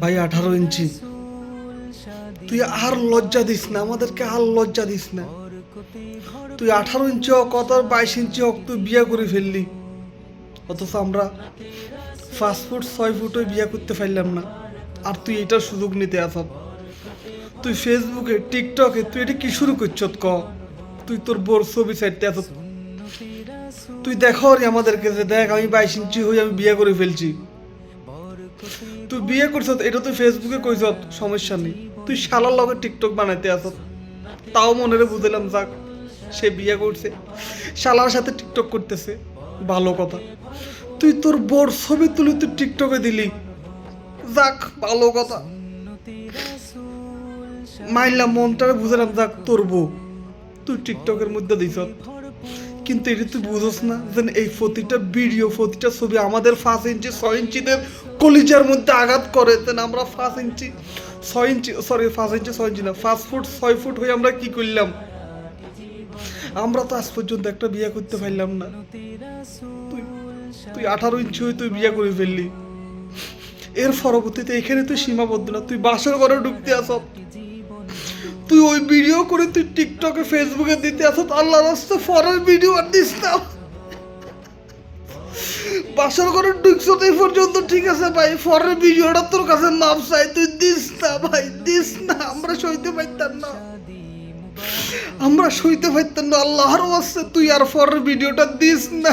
ভাই, আঠারো ইঞ্চি। তুই আর লজ্জা দিস না, আমাদেরকে আর লজ্জা দিস না। তুই আঠারো ইঞ্চি হোক কত বাইশ ইঞ্চি হোক, তুই বিয়ে করে ফেললি। অথচ আমরা পাঁচ ফুট, ছয় ফুটও বিয়ে করতে পারলাম না। আর তুই এটার সুযোগ নিতে আস। তুই ফেসবুকে, টিকটকে, তুই এটা কি শুরু করছত ক? তুই তোর বোর ছবি সাইডতে আস। তুই দেখো আমাদেরকে যে দেখ, আমি বাইশ ইঞ্চি হয়ে আমি বিয়ে করে ফেলছি। তুই বিয়ে করছ এটা তুই ফেসবুকে কইছ, সমস্যা নেই। তুই শালার লগে টিকটক বানাইতে আস তাও মনে বুঝলাম যাক, সে বিয়ে করছে। শালার সাথে টিকটক করতেছে। ভালো কথা। তুই তোর বোর ছবি তুলে তুই টিকটকে দিলি। যাক, ভালো কথা। মাইলাম মনটারে বুঝলাম যাক, তোর বউ। তুই টিকটকের মধ্যে দিছ কিন্তু এটা তুই বুঝোস না যেন এই প্রতিটা ভিডিও প্রতিটা ছবি আমাদের পাঁচ ইঞ্চি, ছয় ইঞ্চিদের কলিজার মধ্যে আঘাত করে। দেন আমরা পাঁচ ইঞ্চি, ছয় ইঞ্চি সরি পাঁচ ইঞ্চি, ছয় ইঞ্চি না, পাঁচ ফুট, ছয় ফুট হয়ে আমরা কি করলাম? আমরা তো আজ পর্যন্ত একটা বিয়ে করতে পারলাম না। তুই তুই আঠারো ইঞ্চি হয়ে তুই বিয়ে করে ফেললি। এর পরবর্তীতে এখানে তুই সীমাবদ্ধ না, তুই বাসর ঘরে ঢুকতে আস। তুই ওই ভিডিও করে তুই টিকটকে ফেসবুকে দিতে আস আল্লাহ রাস্তা ফরের ভিডিও আর দিস না। বাসর ঘরে ঢুকছো তো এই পর্যন্ত, ঠিক আছে ভাই, ফরের ভিডিওটা তোর কাছে মাপ চাই, তুই দিস না ভাই, দিস না, আমরা সইতে পারতাম না। আমরা সইতে পারতাম না, আল্লাহর ওয়াস্তে তুই আর ফরের ভিডিওটা দিস না।